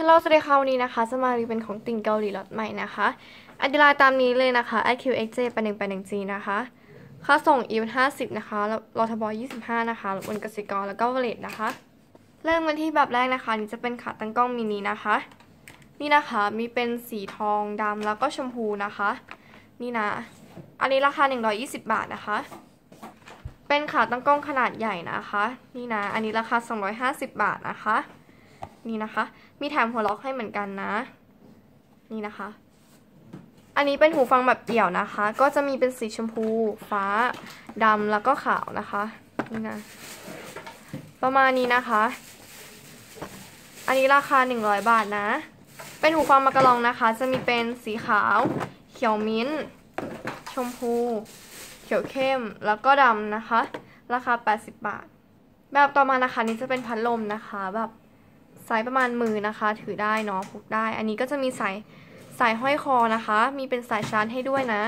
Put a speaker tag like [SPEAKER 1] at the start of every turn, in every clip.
[SPEAKER 1] ฮัลโหลสวัสดีค่ะวันนี้นะคะ จะมารีวิวเป็นของติ่งเกาหลีล็อตใหม่นะคะอันดีไลน์ตามนี้เลยนะคะ IQXJ 8 1 8 1 G นะคะ ค่าส่ง e 50นะคะแล้วรอทบ25นะคะบนกสิกรแล้วก็วเลตนะคะ เริ่มกันที่แบบแรกนะคะ นี่จะเป็นขาตั้งกล้องมินินะคะ นี่นะคะมีเป็นสีทองดำแล้วก็ชมพูนะคะ นี่นะ อันนี้ราคา 120 บาทนะคะ เป็นขาตั้งกล้องขนาดใหญ่นะคะ นี่นะ อันนี้ราคา 250 บาทนะคะ นี่นะคะ มีแถมหัวล็อกให้เหมือนกันนะ นี่นะคะ อันนี้เป็นหูฟังแบบเดี่ยวนะคะ ก็จะมีเป็นสีชมพู ฟ้าดำแล้วก็ขาวนะคะ นี่นะ ประมาณนี้นะคะ อันนี้ราคา 100 บาทนะ เป็นหูฟังมากระลองนะคะ จะมีเป็นสีขาว เขียวมิ้นท์ชมพู เขียวเข้ม แล้วก็ดำนะคะ ราคา 80 บาท แบบต่อมานะคะ นี้จะเป็นพัดลมนะคะแบบ ไซส์ประมาณมือนะคะ ถือได้เนาะพกได้ อันนี้ก็จะมีสายสายห้อยคอนะคะ มีเป็นสายชาร์จให้ด้วยนะ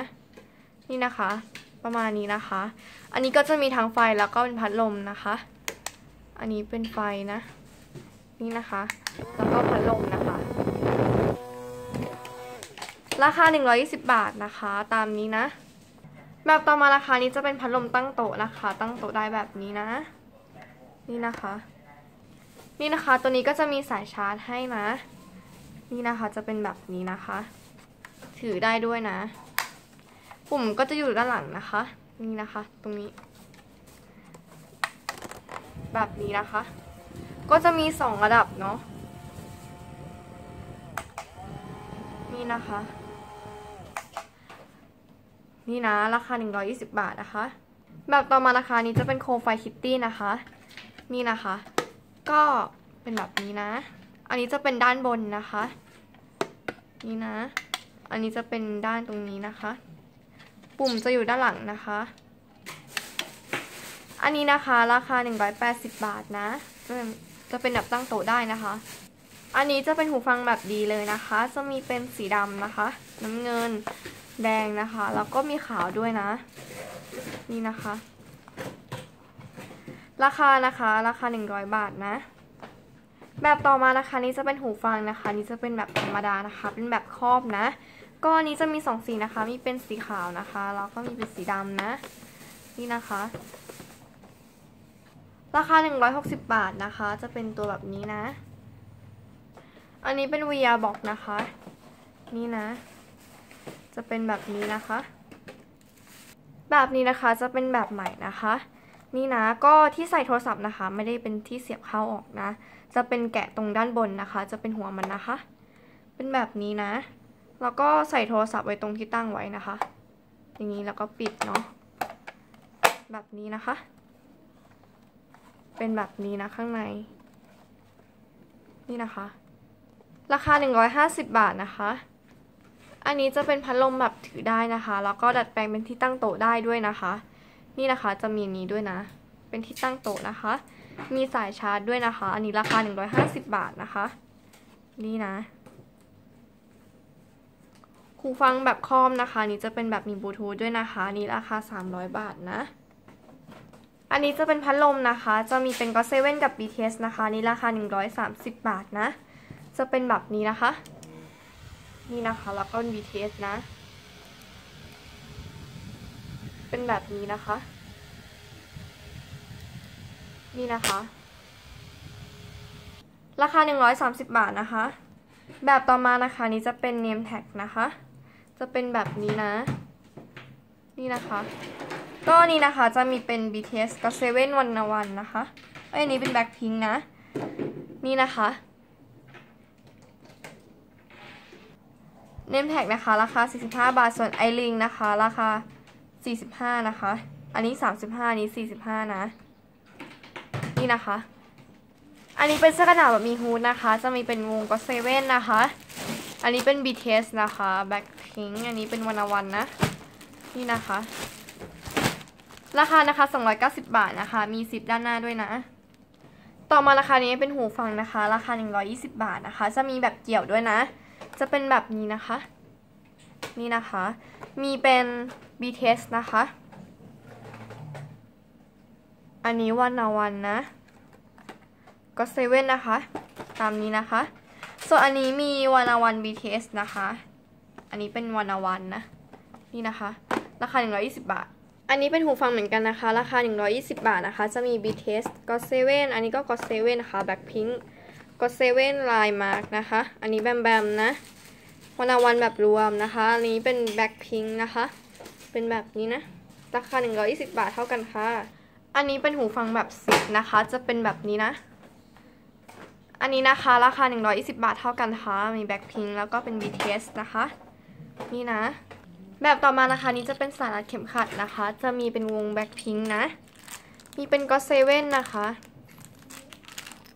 [SPEAKER 1] นี่นะคะ ประมาณนี้นะคะ อันนี้ก็จะมีทั้งไฟแล้วก็เป็นพัดลมนะคะ อันนี้เป็นไฟนะ นี่นะคะ แล้วก็พัดลมนะคะ ราคา 120 บาทนะคะ ตามนี้นะ แบบต่อมาราคานี้จะเป็นพัดลมตั้งโต๊ะนะคะ ตั้งโต๊ะได้แบบนี้นะ นี่นะคะ นี่นะคะตัวนี้ก็จะมีสายชาร์จให้นะ นี่นะคะจะเป็นแบบนี้นะคะ ถือได้ด้วยนะ ปุ่มก็จะอยู่ด้านหลังนะคะ นี่นะคะ ตรงนี้ แบบนี้นะคะ ก็จะมีสองระดับเนาะนี่นะคะ นี่นะราคา 120 บาทนะคะ แบบต่อมาราคานี้จะเป็นโคมไฟคิตตี้นะคะ นี่นะคะ ก็เป็นแบบนี้นะ อันนี้จะเป็นด้านบนนะคะ นี่นะ อันนี้จะเป็นด้านตรงนี้นะคะ ปุ่มจะอยู่ด้านหลังนะคะ อันนี้นะคะราคา 180 บาทนะ จะเป็นแบบตั้งโต๊ะได้นะคะ อันนี้จะเป็นหูฟังแบบดีเลยนะคะ จะมีเป็นสีดำนะคะ น้ำเงินแดงนะคะ แล้วก็มีขาวด้วยนะ นี่นะคะ ราคานะคะ ราคา 100 บาทนะ แบบต่อมานะคะนี้จะเป็นหูฟังนะคะ นี้จะเป็นแบบธรรมดานะคะ เป็นแบบครอบนะ ก็อันนี้จะมีสองสีนะคะ มีเป็นสีขาวนะคะ แล้วก็มีเป็นสีดำนะ นี่นะคะ ราคา 160 บาทนะคะ จะเป็นตัวแบบนี้นะ อันนี้เป็น VR box นะคะ นี่นะ จะเป็นแบบนี้นะคะ แบบนี้นะคะจะเป็นแบบใหม่นะคะ นี่นะก็ที่ใส่โทรศัพท์นะคะ ไม่ได้เป็นที่เสียบเข้าออกนะ จะเป็นแกะตรงด้านบนนะคะ จะเป็นหัวมันนะคะ เป็นแบบนี้นะ แล้วก็ใส่โทรศัพท์ไว้ตรงที่ตั้งไว้นะคะ อย่างนี้แล้วก็ปิดเนาะแบบนี้นะคะ เป็นแบบนี้นะข้างใน นี่นะคะ ราคา 150 บาทนะคะ อันนี้จะเป็นพัดลมแบบถือได้นะคะ แล้วก็ดัดแปลงเป็นที่ตั้งโต๊ะได้ด้วยนะคะ นี่นะคะจะมีนี้ด้วยนะ เป็นที่ตั้งโต๊ะนะคะ มีสายชาร์จด้วยนะคะ อันนี้ราคา 150 บาทนะคะ นี่นะหูฟังแบบคอมนะคะ นี้จะเป็นแบบมีบลูทูธด้วยนะคะ นี่ราคา 300 บาทนะ อันนี้จะเป็นพัดลมนะคะ จะมีเป็นก็เซเว่นกับ BTS นะคะ นี่ราคา 130 บาทนะ จะเป็นแบบนี้นะคะ นี่นะคะ แล้วก็ BTS นะ เป็นแบบนี้นะคะ นี่นะคะ ราคา 130 บาทนะคะ แบบต่อมานะคะนี้จะเป็น name tag นะคะ จะเป็นแบบนี้นะ นี่นะคะ ก็นี่นะคะจะมีเป็น BTS กับ7 1 1นนะคะเอ้ยอันนี้เป็น Blackpink นะ นี่นะคะเนมแท็กนะคะ ราคา 45 บาท ส่วนไอลิงนะคะ ราคา 45 นะคะ อันนี้ 35 อันนี้ 45 นะ นี่นะคะ อันนี้เป็นเสื้อกระหนาวแบบมีฮูดนะคะ จะมีเป็นวงก็เซเว่นนะคะ อันนี้เป็น BTS นะคะ Blackpink อันนี้เป็นวันวันนะ นี่นะคะ ราคานะคะ 290 บาทนะคะ มีซิปด้านหน้าด้วยนะ ต่อมาราคานี้เป็นหูฟังนะคะ ราคา 120 บาทนะคะ จะมีแบบเกี่ยวด้วยนะ จะเป็นแบบนี้นะคะ นี่นะคะ มีเป็น BTS นะคะ อันนี้วันนาวันนะ ก็เซเว่นนะคะ ตามนี้นะคะ ส่วนอันนี้มีวานาวัน BTS นะคะ อันนี้เป็นวานาวันนะ นี่นะคะ ราคา 120 บาท อันนี้เป็นหูฟังเหมือนกันนะคะ ราคา 120 บาทนะคะ จะมี BTS God 7อันนี้ก็ God 7นะคะ Blackpink God 7 Line Mark นะคะ อันนี้แบมแบมนะวานาวันแบบรวมนะคะ อันนี้เป็น Blackpink นะคะ เป็นแบบนี้นะ ราคา 120 บาทเท่ากันค่ะ อันนี้เป็นหูฟังแบบซิปนะคะ จะเป็นแบบนี้นะ อันนี้นะคะราคา 120 บาทเท่ากันค่ะ มี Blackpink แล้วก็เป็น BTS นะคะ นี่นะ แบบต่อมานะคะนี้จะเป็นสายรัดเข็มขัดนะคะ จะมีเป็นวง Blackpink นะ มีเป็น God 7นะคะ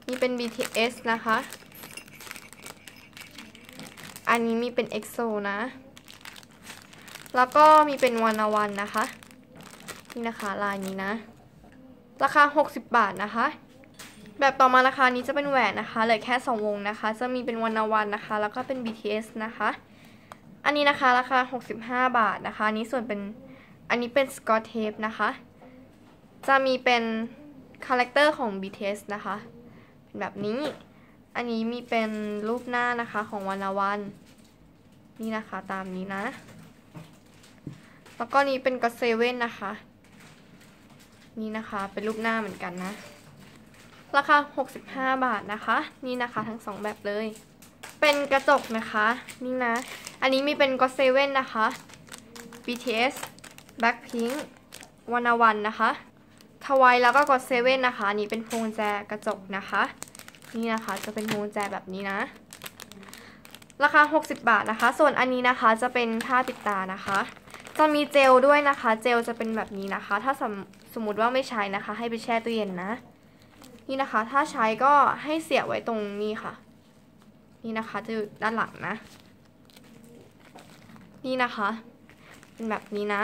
[SPEAKER 1] มีเป็น BTS นะคะ อันนี้มีเป็น EXO นะ แล้วก็มีเป็นวันวันนะคะ นี่นะคะลายนี้นะ ราคา 60 บาทนะคะ แบบต่อมาราคานี้จะเป็นแหวนนะคะเหลือแค่ 2 วงนะคะ จะมีเป็นวันวันนะคะ แล้วก็เป็น BTS นะคะ อันนี้นะคะราคา 65 บาทนะคะนนี้ส่วนเป็นอันนี้เป็นสกอตเทปนะคะ จะมีเป็นคาแรคเตอร์ของ BTS นะคะ เป็นแบบนี้ อันนี้มีเป็นรูปหน้านะคะของวันวัน นี่นะคะตามนี้นะ แล้วก็นี้เป็นก็เซเว่นนะคะ นี่นะคะเป็นรูปหน้าเหมือนกันนะ ราคา 65 บาทนะคะ นี่นะคะทั้งสองแบบเลย เป็นกระจกนะคะ นี่นะ อันนี้มีเป็นก็เซเว่นนะคะ BTS Blackpink วันวันนะคะทวายแล้วก็ก็เซเว่นนะคะนนี้เป็นพวงแจกระจกนะคะ นี่นะคะจะเป็นพวงแจแบบนี้นะ ราคา 60 บาทนะคะ ส่วนอันนี้นะคะจะเป็นผ้าปิดตานะคะ จะมีเจลด้วยนะคะ เจลจะเป็นแบบนี้นะคะ ถ้าสมสมมติว่าไม่ใช้นะคะ ให้ไปแช่ตู้เย็นนะ นี่นะคะ ถ้าใช้ก็ให้เสียบไว้ตรงนี้ค่ะ นี่นะคะจะอยู่ด้านหลังนะ นี่นะคะ เป็นแบบนี้นะ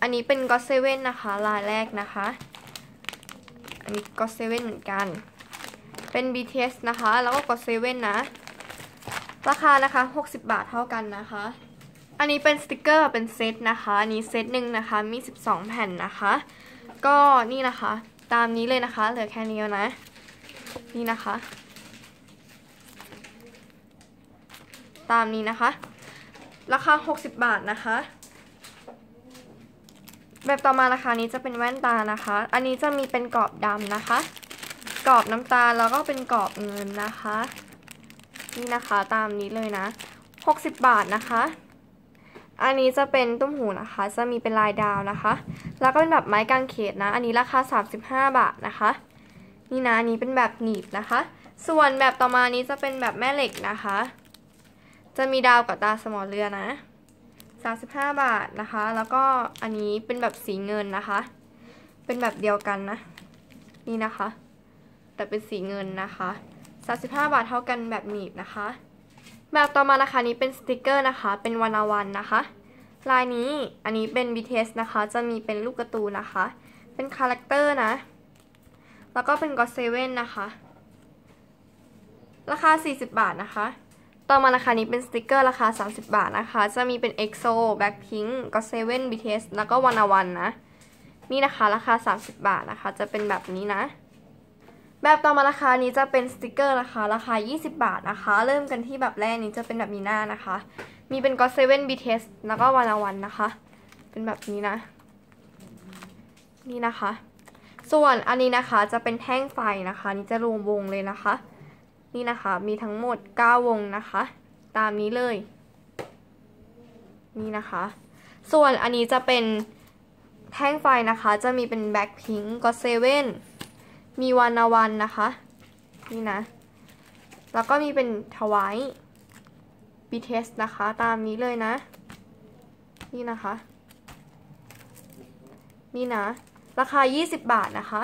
[SPEAKER 1] อันนี้เป็นก็เซเว่นนะคะ ลายแรกนะคะ อันนี้ก็เซเว่นเหมือนกัน เป็น BTS นะคะ แล้วก็ก็เซเว่นนะ ราคานะคะ 60 บาทเท่ากันนะคะ อันนี้เป็นสติกเกอร์เป็นเซตนะคะ อันนี้เซตหนึ่งนะคะ มี 12 แผ่นนะคะ ก็นี่นะคะ ตามนี้เลยนะคะ เหลือแค่นี้แล้วนะ นี่นะคะ ตามนี้นะคะ ราคา 60 บาทนะคะ แบบต่อมาราคานี้จะเป็นแว่นตานะคะ อันนี้จะมีเป็นกรอบดำนะคะ กรอบน้ำตาลแล้วก็เป็นกรอบเงินนะคะ นี่นะคะ ตามนี้เลยนะ 60 บาทนะคะ อันนี้จะเป็นตุ้มหูนะคะ จะมีเป็นลายดาวนะคะ แล้วก็เป็นแบบไม้กางเขนนะ อันนี้ราคา 35 บาทนะคะ นี่นะอันนี้เป็นแบบหนีบนะคะ ส่วนแบบต่อมานี้จะเป็นแบบแม่เหล็กนะคะ จะมีดาวกับตาสมอเรือนะ 35 บาทนะคะ แล้วก็อันนี้เป็นแบบสีเงินนะคะ เป็นแบบเดียวกันนะ นี่นะคะ แต่เป็นสีเงินนะคะ 35 บาทเท่ากันแบบหนีบนะคะ แบบต่อมานะคะนี้เป็นสติกเกอร์นะคะ เป็นวันวันนะคะ ลายนี้อันนี้เป็น BTS นะคะ จะมีเป็นลูกกร์ตูนนะคะ เป็นคาแรคเตอร์นะ แล้วก็เป็น God 7นะคะ ราคา 40 บาทนะคะ ต่อมาราคานี้เป็นสติกเกอร์ราคา 30 บาทนะคะ จะมีเป็น EXO Blackpink God 7 BTS แล้วก็วันวันนะ นี่นะคะราคา 30 บาทนะคะ จะเป็นแบบนี้นะ แบบต่อมาราคานี้จะเป็นสติกเกอร์นะคะ ราคา 20 บาทนะคะ เริ่มกันที่แบบแรกนี้จะเป็นแบบมีหน้านะคะ มีเป็น God 7 BTS แล้วก็วันละวันนะคะ เป็นแบบนี้นะ นี่นะคะ ส่วนอันนี้นะคะจะเป็นแท่งไฟนะคะ นี่จะรวมวงเลยนะคะ นี่นะคะ มีทั้งหมด 9 วงนะคะ ตามนี้เลย นี่นะคะ ส่วนอันนี้จะเป็นแท่งไฟนะคะ จะมีเป็น Blackpink God 7 มีวันาวันนะคะ นี่นะ แล้วก็มีเป็นทวาย BTS นะคะ ตามนี้เลยนะ นี่นะคะ นี่นะ ราคา 20 บาทนะคะ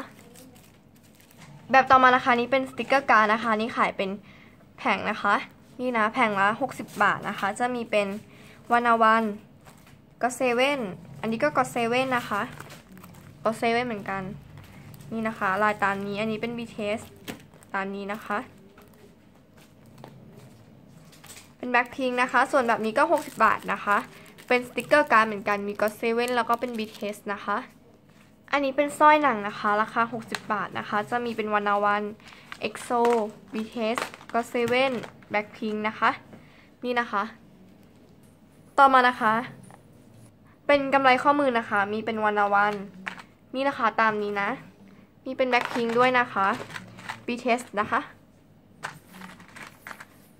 [SPEAKER 1] แบบต่อมาราคานี้เป็นสติกเกอร์การนะคะ นี่ขายเป็นแผงนะคะ นี่นะแผงละ 60 บาทนะคะ จะมีเป็นวันนาวันก็เซเว่นอันนี้ก็ก็เซเว่นนะคะก็เซเว่นเหมือนกัน นี่นะคะ ลายตามนี้อันนี้เป็น BTS ตามนี้นะคะ เป็นแบ็คพิงนะคะ ส่วนแบบนี้ก็ 60 บาทนะคะ เป็นสติกเกอร์การ์ดเหมือนกันมีก็เซเว่นแล้วก็เป็น BTS นะคะ อันนี้เป็นสร้อยหนังนะคะ ราคา 60 บาทนะคะ จะมีเป็นวันนาวัน EXO BTS ก็เซเว่นแบ็คพิงนะคะ นี่นะคะ ต่อมานะคะ เป็นกำไรข้อมือนะคะ มีเป็นวันละวันนี่นะคะตามนี้นะ มีเป็นแบ็คพิงด้วยนะคะ BTS นะคะ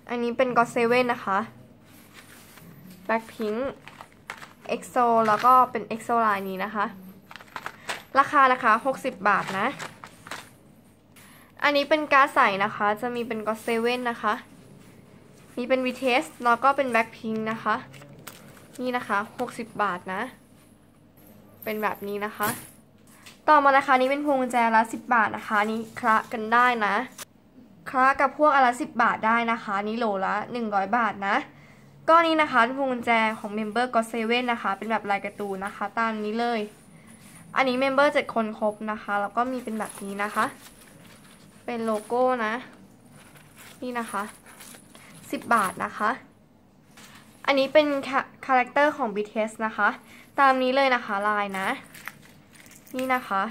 [SPEAKER 1] อันนี้เป็นก็เซเว่นนะคะแบ็คพิงเอ็กโซแล้วก็เป็นเอ็กโซไลน์นี้นะคะ ราคานะคะ 60 บาทนะ อันนี้เป็นการ์ดใสนะคะ จะมีเป็นก็เซเว่นนะคะ มีเป็น VTS แล้วก็เป็นแบ็คพิงนะคะ นี่นะคะ 60 บาทนะ เป็นแบบนี้นะคะ ต่อมานะคะนี้เป็นพวงกุญแจละ10บาทนะคะนี่คละกันได้นะคละกับพวกอนละ10บาทได้นะคะนี่โหลละ100บาทนะก็นี้นะคะเป็นพวงกุญแจของเมมเบอร์ก็เซเว่นนะคะ เป็นแบบลายการ์ตูนนะคะ ตามนี้เลย อันนี้เมมเบอร์7คนครบนะคะแล้วก็มีเป็นแบบนี้นะคะ เป็นโลโก้นะ นี่นะคะ10บาทนะคะอันนี้เป็นคาแรคเตอร์ของ BTS นะคะ ตามนี้เลยนะคะลายนะ นี่นะคะ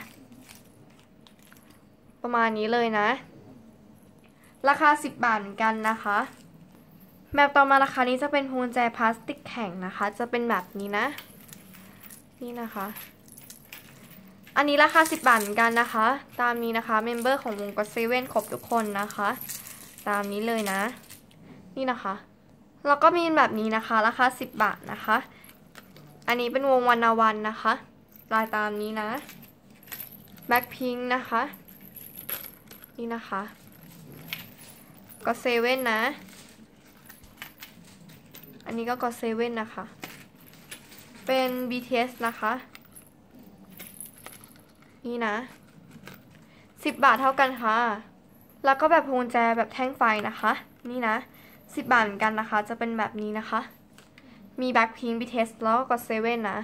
[SPEAKER 1] ประมาณนี้เลยนะ ราคา 10 บาทเหมือนกันนะคะแบบต่อมาราคานี้จะเป็นพวงแจพลาสติกแข็งนะคะ จะเป็นแบบนี้นะ นี่นะคะ อันนี้ราคา 10 บาทเหมือนกันนะคะ ตามนี้นะคะเมมเบอร์ของวงก็เซเว่นครบทุกคนนะคะ ตามนี้เลยนะ นี่นะคะแล้วก็มีแบบนี้นะคะ ราคา 10 บาทนะคะ อันนี้เป็นวงวันนาวันนะคะ ลายตามนี้นะแบ็คพิงนะคะ นี่นะคะ ก็เซเว่นนะ อันนี้ก็ก็เซเว่นนะคะ เป็น BTS นะคะ นี่นะ 10 บาทเท่ากันค่ะ แล้วก็แบบพวงแจแบบแท่งไฟนะคะ นี่นะ 10 บาทเหมือนกันนะคะ จะเป็นแบบนี้นะคะ มีแบ็คพิง BTS แล้วก็เซเว่นนะ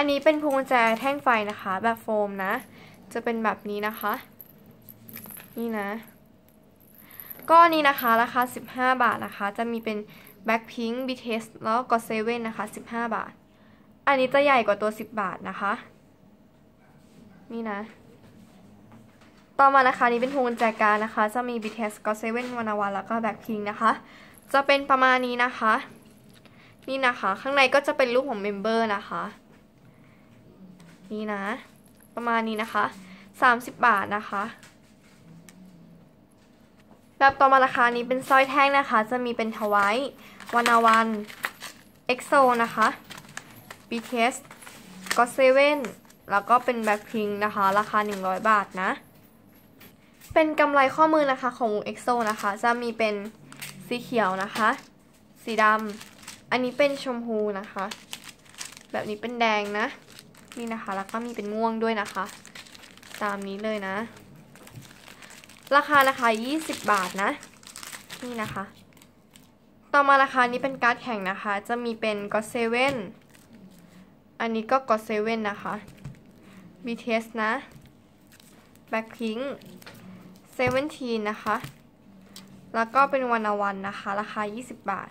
[SPEAKER 1] อันนี้เป็นพวงกุญแจแท่งไฟนะคะ แบบโฟมนะ จะเป็นแบบนี้นะคะ นี่นะ ก็นี้นะคะราคา 15 บาทนะคะ จะมีเป็น Blackpink BTS แล้วก็เซเว่นนะคะ 15 บาท อันนี้จะใหญ่กว่าตัว 10 บาทนะคะ นี่นะ ต่อมานะคะนี้เป็นพวงกุญแจการนะคะ จะมี BTS ก็เซเว่นวานาวันแล้วก็ Blackpink นะคะ จะเป็นประมาณนี้นะคะ นี่นะคะ ข้างในก็จะเป็นรูปของเมมเบอร์นะคะ นี่นะ ประมาณนี้นะคะ 30 บาทนะคะ แบบต่อมาราคานี้เป็นสร้อยแท่งนะคะ จะมีเป็นทวายวันาวันเอ็กโซนะคะ BTS ก็เซเว่นแล้วก็เป็นแบ็คพิงนะคะ ราคา 100 บาทนะ เป็นกำไรข้อมือนะคะของวงเอ็กโซนะคะ จะมีเป็นสีเขียวนะคะ สีดำ อันนี้เป็นชมพูนะคะ แบบนี้เป็นแดงนะ นี่นะคะ แล้วก็มีเป็นม่วงด้วยนะคะ ตามนี้เลยนะ ราคานะคะ 20 บาทนะ นี่นะคะ ต่อมาราคานี้เป็นการ์ดแข่งนะคะ จะมีเป็น God 7อันนี้ก็ God 7นะคะ BTS นะ Blackpink 17 นะคะ แล้วก็เป็นวันวันนะคะ ราคา 20 บาท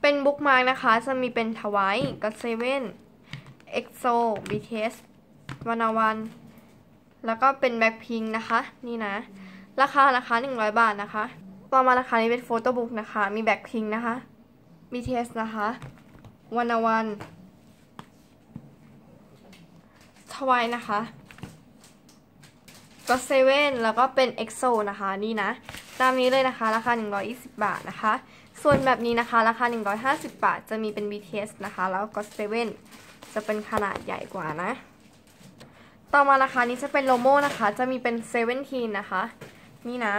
[SPEAKER 1] เป็นบุ๊กมาร์กนะคะ จะมีเป็นทวายก็เซเว่น เอ็กโซ BTS วันวัน แล้วก็เป็นแบ็คพิงนะคะ นี่นะ ราคานะคะ100 บาทนะคะ ต่อมาราคานี้เป็นโฟโต้บุ๊กนะคะ มีแบ็คพิงนะคะ BTS นะคะวันวันทวายนะคะก็เซเว่นแล้วก็เป็น EXO นะคะ นี่นะ ตามนี้เลยนะคะ ราคา 120 บาทนะคะ ส่วนแบบนี้นะคะ ราคา 150 บาท จะมีเป็น BTS นะคะ แล้วก็เซเว่นจะเป็นขนาดใหญ่กว่านะ ต่อมาราคานี้จะเป็นโลโมนะคะ จะมีเป็น 17 นะคะ นี่นะ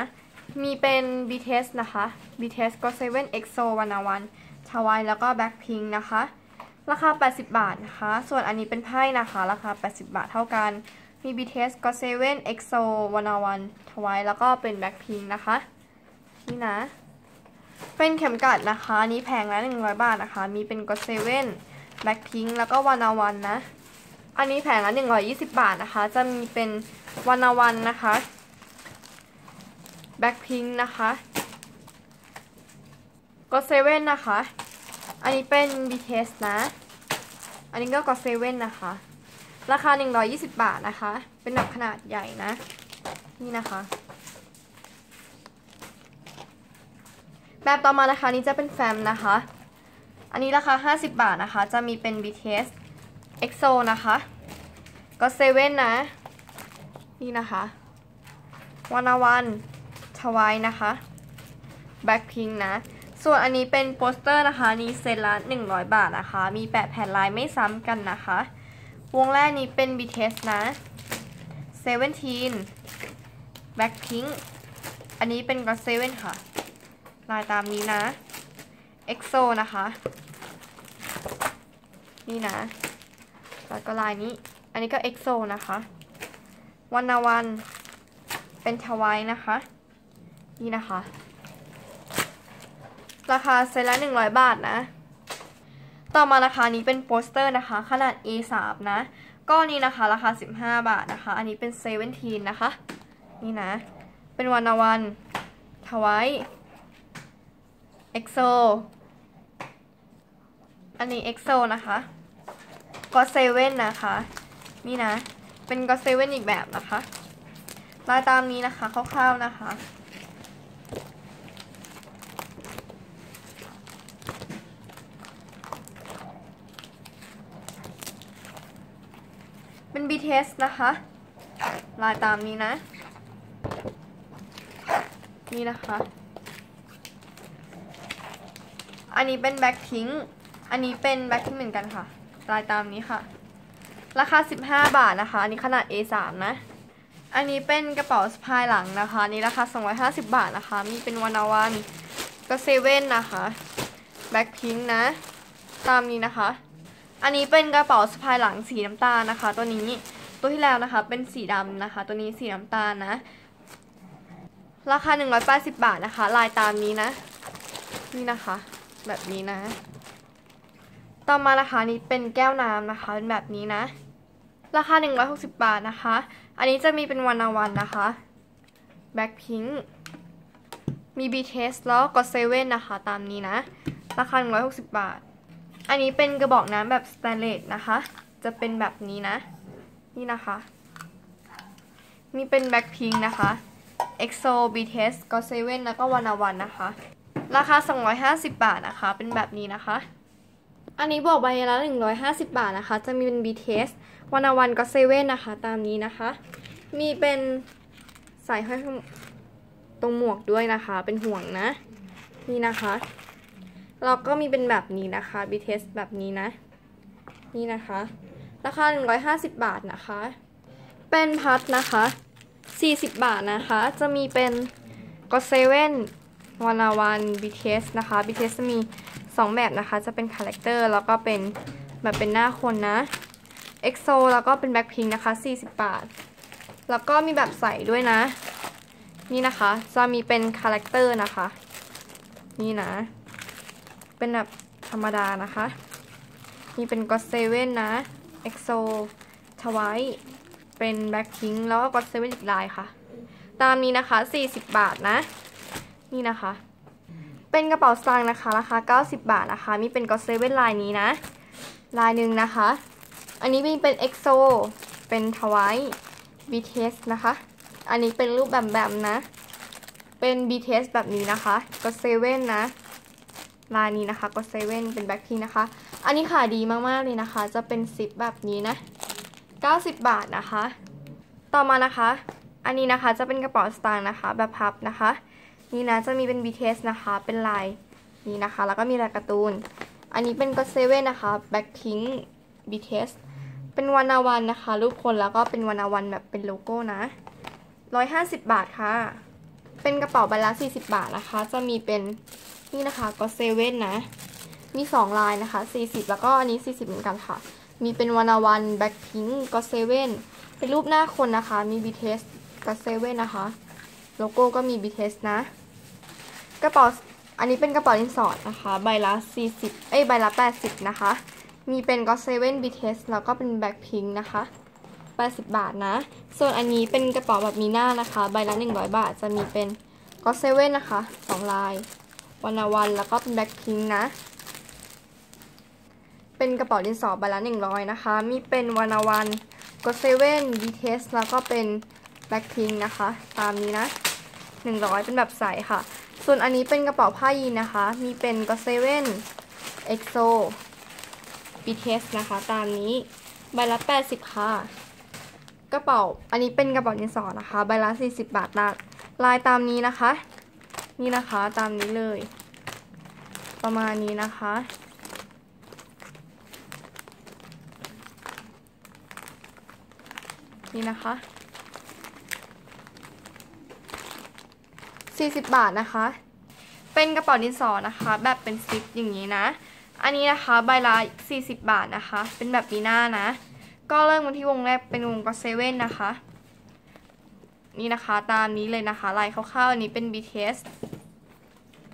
[SPEAKER 1] มีเป็น BTS นะคะ BTS ก็ 7 EXO วันวันทวายแล้วก็ Blackpink นะคะ ราคา 80 บาทนะคะ ส่วนอันนี้เป็นไพ่นะคะ ราคา 80 บาทเท่ากัน มี BTS ก็ 7 EXO วันวันทวายแล้วก็เป็น Blackpink นะคะ นี่นะ เป็นเข็มกลัดนะคะอันนี้แพงแล้ว100บาทนะคะ มีเป็นก็7 Blackpink แล้วก็วันวันนะ อันนี้แผงละ120บาทนะคะ จะมีเป็นวันนาวันนะคะแบ็คพิงนะคะก็เซเว่นนะคะ อันนี้เป็น BTS นะ อันนี้ก็ก็เซเว่นนะคะ ราคา 120 บาทนะคะ เป็นแบบขนาดใหญ่นะ นี่นะคะ แบบต่อมานะคะนี้จะเป็นแฟมนะคะ อันนี้ราคา 50 บาทนะคะ จะมีเป็น BTS EXO นะคะ ก็เซเว่นนะ นี่นะคะวันาวันทวายนะคะแบ็คพิงนะ ส่วนอันนี้เป็นโปสเตอร์นะคะนี้เซตละ100 บาทนะคะ มีแปะแผ่นลายไม่ซ้ำกันนะคะ วงแรกนี้เป็น BTS นะเซเว่นทีนแบ็คพิงอันนี้เป็นก็เซเว่นค่ะ ลายตามนี้นะ EXO นะคะ นี่นะ แล้วก็ลายนี้ อันนี้ก็ EXO นะคะวันนาวัน เป็นทวายนะคะ นี่นะคะ ราคาเซตละ100บาทนะ ต่อมาราคานี้เป็นโปสเตอร์นะคะ ขนาด A3 นะ ก็นี้นะคะราคา 15 บาทนะคะ อันนี้เป็น17นะคะ นี่นะ เป็นวันนาวันทวาย EXO อันนี้ EXO นะคะก็เซเว่นนะคะ นี่นะ เป็นก็เซเว่นอีกแบบนะคะ ลายตามนี้นะคะคร่าวๆนะคะ เป็น BTS นะคะ ลายตามนี้นะ นี่นะคะ อันนี้เป็นแบ็คพิงอันนี้เป็นแบ็คพิงเหมือนกันค่ะ ลายตามนี้ค่ะ ราคา 15 บาทนะคะ อันนี้ขนาด A3 นะ อันนี้เป็นกระเป๋าสะพายหลังนะคะอันนี้ราคา 250 บาทนะคะ มีเป็นวันอาวันก็เซเว่นนะคะ แบ็คพิงนะ ตามนี้นะคะ อันนี้เป็นกระเป๋าสะพายหลังสีน้ำตาลนะคะ ตัวนี้ ตัวที่แล้วนะคะ เป็นสีดำนะคะ ตัวนี้สีน้ำตาลนะ ราคา 180 บาทนะคะ ลายตามนี้นะ นี่นะคะ แบบนี้นะ ต่อมาราคานี้เป็นแก้วน้ำนะคะเป็นแบบนี้นะ ราคา 160 บาทนะคะ อันนี้จะมีเป็นวันอาวันนะคะแบ็คพิงมี BTS แล้วก็เซเว่นนะคะ ตามนี้นะ ราคา 160 บาท อันนี้เป็นกระบอกน้ำแบบสแตนเลสนะคะ จะเป็นแบบนี้นะ นี่นะคะนี่เป็นแบ็คพิงนะคะ EXO BTS ก็เซเว่นแล้วก็วันอาวันนะคะ ราคา 250 บาทนะคะ เป็นแบบนี้นะคะ อันนี้บอกใบละ 150 บาทนะคะ จะมีเป็น BTS วันอวันก็เซเว่นนะคะ ตามนี้นะคะ มีเป็นสายห้อยตรงหมวกด้วยนะคะ เป็นห่วงนะ นี่นะคะแล้วก็มีเป็นแบบนี้นะคะ BTS แบบนี้นะ นี่นะคะ ราคา 150 บาทนะคะ เป็นพัดนะคะ 40 บาทนะคะ จะมีเป็นก็เซเว่น วันาวัน BTS นะคะ BTS จะมี 2 แบบนะคะ จะเป็นคาแรคเตอร์แล้วก็เป็นแบบเป็นหน้าคนนะ EXO แล้วก็เป็นแบ็คพิงนะคะ 40 บาท แล้วก็มีแบบใส่ด้วยนะ นี่นะคะ จะมีเป็นคาแรคเตอร์นะคะ นี่นะ เป็นแบบธรรมดานะคะ มีเป็นก็เซเว่นนะ EXO ทวายเป็นแบ็คพิงแล้วก็ก็เซเว่นอีกลายค่ะ ตามนี้นะคะ 40 บาทนะ นี่นะคะ เป็นกระเป๋าสตางค์นะคะ ราคา 90 บาทนะคะ มีเป็นก็เซเว่นลายนี้นะ ลายหนึ่งนะคะ อันนี้มีเป็น EXO เป็นทวาย BTS นะคะ อันนี้เป็นรูปแบบแบบนะ เป็น BTS แบบนี้นะคะก็เซเว่นนะ ลายนี้นะคะก็เซเว่นเป็นแบ็คพิงนะคะ อันนี้ขายดีมากๆเลยนะคะ จะเป็นซิปแบบนี้นะ 90 บาทนะคะ ต่อมานะคะ อันนี้นะคะจะเป็นกระเป๋าสตางค์นะคะ แบบพับนะคะ นี่นะจะมีเป็น BTS นะคะ เป็นลายนี้นะคะ แล้วก็มีลายการ์ตูน อันนี้เป็นก็เซเว่นนะคะแบ็คพิง BTS เป็นวันาวันนะคะ รูปคนแล้วก็เป็นวันาวันแบบเป็นโลโก้นะ 150 บาทค่ะ เป็นกระเป๋าใบละ 40 บาทนะคะ จะมีเป็นนี่นะคะก็เซเว่นนะ มี 2 ลายนะคะ 40 แล้วก็อันนี้ 40 เหมือนกันค่ะ มีเป็นวันาวันแบ็คพิงก็เซเว่นเป็นรูปหน้าคนนะคะ มี BTS ก็เซเว่นนะคะ โลโก้ก็มี BTS นะ กระเป๋าอันนี้เป็นกระเป๋าดินสอดนะคะ ใบละ 40 เอ้ย ใบละ 80 นะคะ มีเป็นก็เซเว่น BTS แล้วก็เป็นแบ็คพิงนะคะ 80 บาทนะ ส่วนอันนี้เป็นกระเป๋าแบบมีหน้านะคะ ใบละ 100 บาท จะมีเป็นก็เซเว่นนะคะ 2 ลาย วันาวันแล้วก็เป็นแบ็คพิงนะ เป็นกระเป๋าดินสอใบละ 100 นะคะ มีเป็นวันาวันก็เซเว่น BTS แล้วก็เป็นแบ็คพิงนะคะ ตามนี้นะ 100 เป็นแบบใสค่ะ ส่วนอันนี้เป็นกระเป๋าผ้ายีนนะคะ มีเป็นก็เซเว่นเอ็กโซบีเทสนะคะ ตามนี้ ใบละ 80 ค่ะ กระเป๋า อันนี้เป็นกระเป๋าดินสอนะคะ ใบละ 40 บาทลาลายตามนี้นะคะ นี่นะคะตามนี้เลย ประมาณนี้นะคะ นี่นะคะ 40 บาทนะคะ เป็นกระเป๋าดินสอนะคะ แบบเป็นซิปอย่างนี้นะ อันนี้นะคะใบละ40 บาทนะคะ เป็นแบบปีหน้านะ ก็เริ่มกันที่วงแรกเป็นวงก็เซเว่นนะคะ นี่นะคะตามนี้เลยนะคะลายคร่าวๆอันนี้เป็น BTS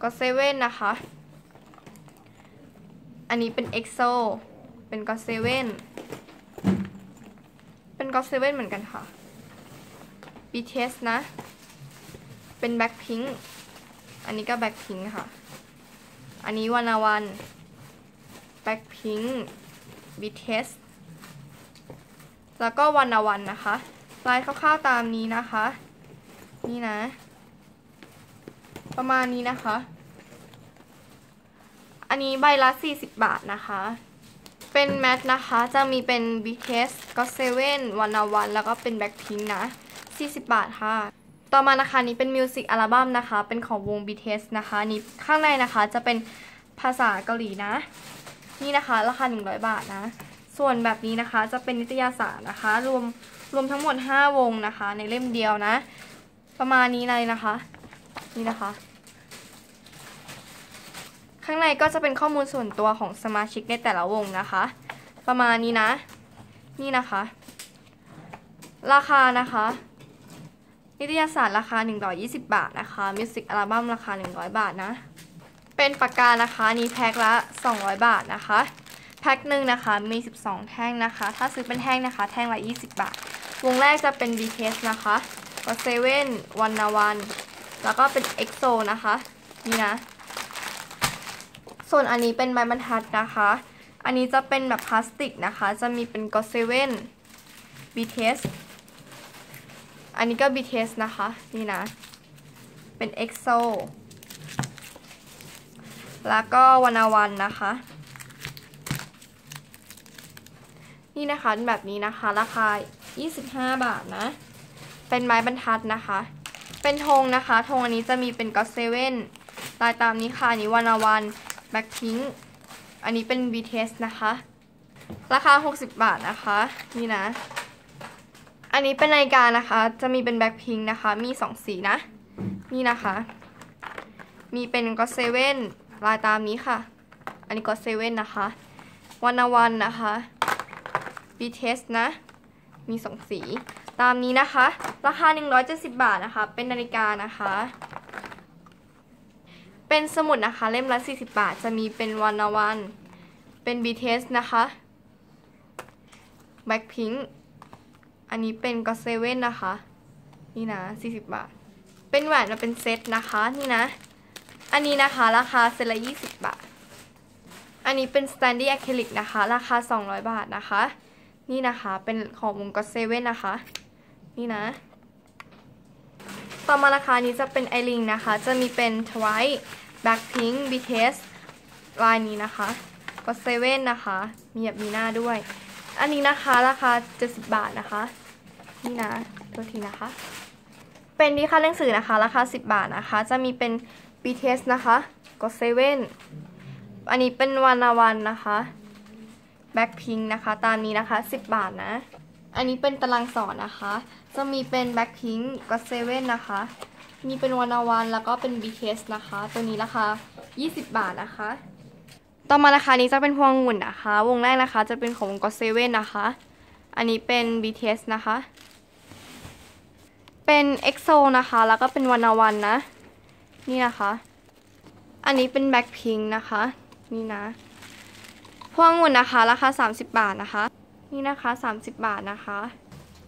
[SPEAKER 1] ก็เซเว่นนะคะ อันนี้เป็น EXO เป็นก็เซเว่นเป็นก็เซเว่นเหมือนกันค่ะ BTS นะ เป็นแบ็คพิงอันนี้ก็แบ็คพิงค่ะ อันนี้วันาวันแบ็คพิงค์ BTS แล้วก็วันาวันนะคะ ลายคร่าวๆตามนี้นะคะ นี่นะ ประมาณนี้นะคะ อันนี้ใบละ 40 บาทนะคะ เป็นแมทนะคะ จะมีเป็น BTS ก็เซเว่นวันาวันแล้วก็เป็นแบ็คพิงนะ 40 บาทค่ะ ต่อมานะคะนี้เป็นมิวสิกอัลบั้มนะคะ เป็นของวง BTS นะคะนี่ข้างในนะคะจะเป็นภาษาเกาหลีนะ นี่นะคะราคา 100 บาทนะ ส่วนแบบนี้นะคะจะเป็นนิตยสารนะคะ รวมรวมทั้งหมด 5 วงนะคะ ในเล่มเดียวนะ ประมาณนี้เลยนะคะ นี่นะคะ ข้างในก็จะเป็นข้อมูลส่วนตัวของสมาชิกในแต่ละวงนะคะ ประมาณนี้นะ นี่นะคะ ราคานะคะ นิตยสารราคา 120 บาทนะคะ มิวสิกอัลบั้มราคา 100 บาทนะ เป็นปากกานะคะนี้แพ็คละ 200 บาทนะคะ แพ็คหนึ่งนะคะ มี 12 แท่งนะคะ ถ้าซื้อเป็นแท่งนะคะ แท่งละ 20 บาท วงแรกจะเป็น BTS นะคะก็เซเว่นวันนาวัน แล้วก็เป็น EXO นะคะ นี่นะ ส่วนอันนี้เป็นไม้บรรทัดนะคะ อันนี้จะเป็นแบบพลาสติกนะคะ จะมีเป็นก็เซเว่น BTS อันนี้ก็ BTS นะคะ นี่นะ เป็น EXO แล้วก็วันาวันนะคะ นี่นะคะแบบนี้นะคะ ราคา 25 บาทนะ เป็นไม้บรรทัดนะคะ เป็นธงนะคะธงอันนี้จะมีเป็นก็เซเว่นลายตามนี้ค่ะอันนี้วันาวันแบ็คพิงอันนี้เป็น BTS นะคะ ราคา 60 บาทนะคะ นี่นะ อันนี้เป็นนาฬิกานะคะ จะมีเป็นแบ็คพิงนะคะ มี2สีนะ นี่นะคะ มีเป็นก็เซเว่นลายตามนี้ค่ะ อันนี้ก็เซเว่นนะคะวันาวันนะคะ BTS นะ มี2สี ตามนี้นะคะ ราคา 170 บาทนะคะ เป็นนาฬิกานะคะ เป็นสมุดนะคะ เล่มละ 40 บาท จะมีเป็นวันาวัน เป็น BTS นะคะ Blackpink อันนี้เป็นก็เซเว่นนะคะ นี่นะ 40 บาท เป็นแหวนมาเป็นเซตนะคะ นี่นะ อันนี้นะคะ ราคาเซตละ 20 บาท อันนี้เป็น Standy Acrylic นะคะ ราคา 200 บาทนะคะ นี่นะคะ เป็นของวงก็เซเว่นนะคะ นี่นะ ต่อมาราคานี้จะเป็นไอริงนะคะ จะมีเป็น Twice Blackpink BTS ลายนี้นะคะก็เซเว่นนะคะ มีแบบมีหน้าด้วย อันนี้นะคะราคา70บาทนะคะ นี่นะตัวทีนะคะ เป็นที่ค่าหนังสือนะคะ ราคา 10 บาทนะคะ จะมีเป็น BTS นะคะ ก็เซเว่นอันนี้เป็นวันาวันนะคะแบ็คพิงนะคะ ตามนี้นะคะ 10 บาทนะ อันนี้เป็นตารางสอนนะคะ จะมีเป็นแบ็คพิงก็เซเว่นนะคะ มีเป็นวันาวันแล้วก็เป็น BTS นะคะ ตัวนี้ราคา 20 บาทนะคะ ต่อมาราคานี้จะเป็นพวงองุ่นนะคะ วงแรกนะคะจะเป็นของก็เซเว่นนะคะ อันนี้เป็น BTS นะคะ เป็น EXO นะคะ แล้วก็เป็นวันวันนะ นี่นะคะ อันนี้เป็น Blackpink นะคะ นี่นะ พวงองุ่นนะคะราคา 30 บาทนะคะ นี่นะคะ 30 บาทนะคะ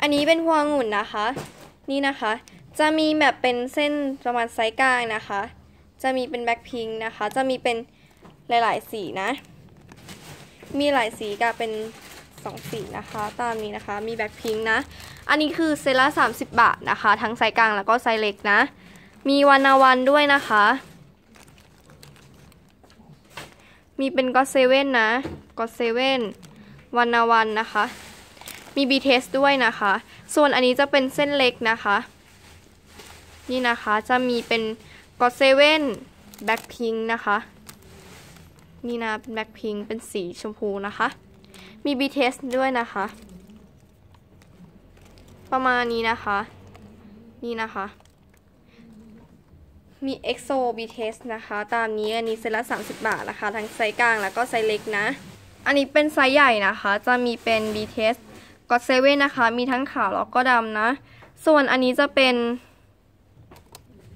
[SPEAKER 1] อันนี้เป็นพวงองุ่นนะคะ นี่นะคะ จะมีแบบเป็นเส้นประมาณไซส์กลางนะคะ จะมีเป็น Blackpink นะคะ จะมีเป็น หลายๆสีนะ มีหลายสีก็เป็นสองสีนะคะ ตามนี้นะคะ มีแบ็คพิงค์นะ อันนี้คือเซล่ามสิบบาทนะคะ ทั้งไซส์กลางแล้วก็ไซส์เล็กนะ มีวานาวันด้วยนะคะ มีเป็นก็เซเว่นนะก็เซเว่นวานนาวันนะคะ มีบีเทสด้วยนะคะ ส่วนอันนี้จะเป็นเส้นเล็กนะคะ นี่นะคะ จะมีเป็นก็เซเว่นแบ็คพิงค์นะคะ นี่นะเป็นแบ็คพิงเป็นสีชมพูนะคะ มี BTS ด้วยนะคะ ประมาณนี้นะคะ นี่นะคะ มี EXO BTS นะคะ ตามนี้อันนี้เซตละ30 บาทนะคะ ทั้งไซส์กลางแล้วก็ไซส์เล็กนะ อันนี้เป็นไซส์ใหญ่นะคะ จะมีเป็น BTS God 7นนะคะ มีทั้งขาวแล้วก็ดำนะ ส่วนอันนี้จะเป็น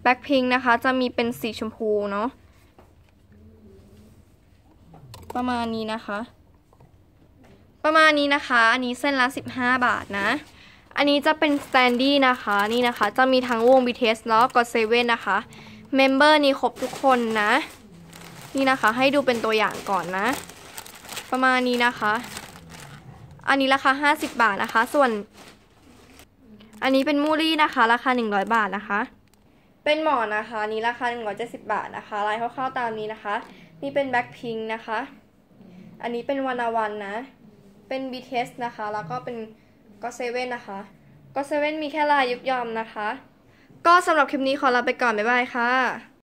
[SPEAKER 1] Blackpink นะคะ จะมีเป็นสีชมพูเนาะ ประมาณนี้นะคะ ประมาณนี้นะคะ อันนี้เส้นละ 15 บาทนะ อันนี้จะเป็น standy นะคะ นี่นะคะ จะมีทั้งวง BTS แล้วก็7นนะคะ เมมเบอร์นี้ครบทุกคนนะ นี่นะคะ ให้ดูเป็นตัวอย่างก่อนนะ ประมาณนี้นะคะ อันนี้ราคา 50 บาทนะคะ ส่วน อันนี้เป็นมูลี่นะคะ ราคา 100 บาทนะคะเป็นหมอนนะคะนนี้ราคา 170 บาทนะคะลายคร่าวๆตามนี้นะคะ นี่เป็นแบ็คพิงนะคะ อันนี้เป็นวานาวันนะ เป็น BTS นะคะ แล้วก็เป็นก็เซเว่นนะคะ ก็เซเว่นมีแค่ลายยุบยอมนะคะ ก็สำหรับคลิปนี้ขอลาไปก่อน บ๊ายบายค่ะ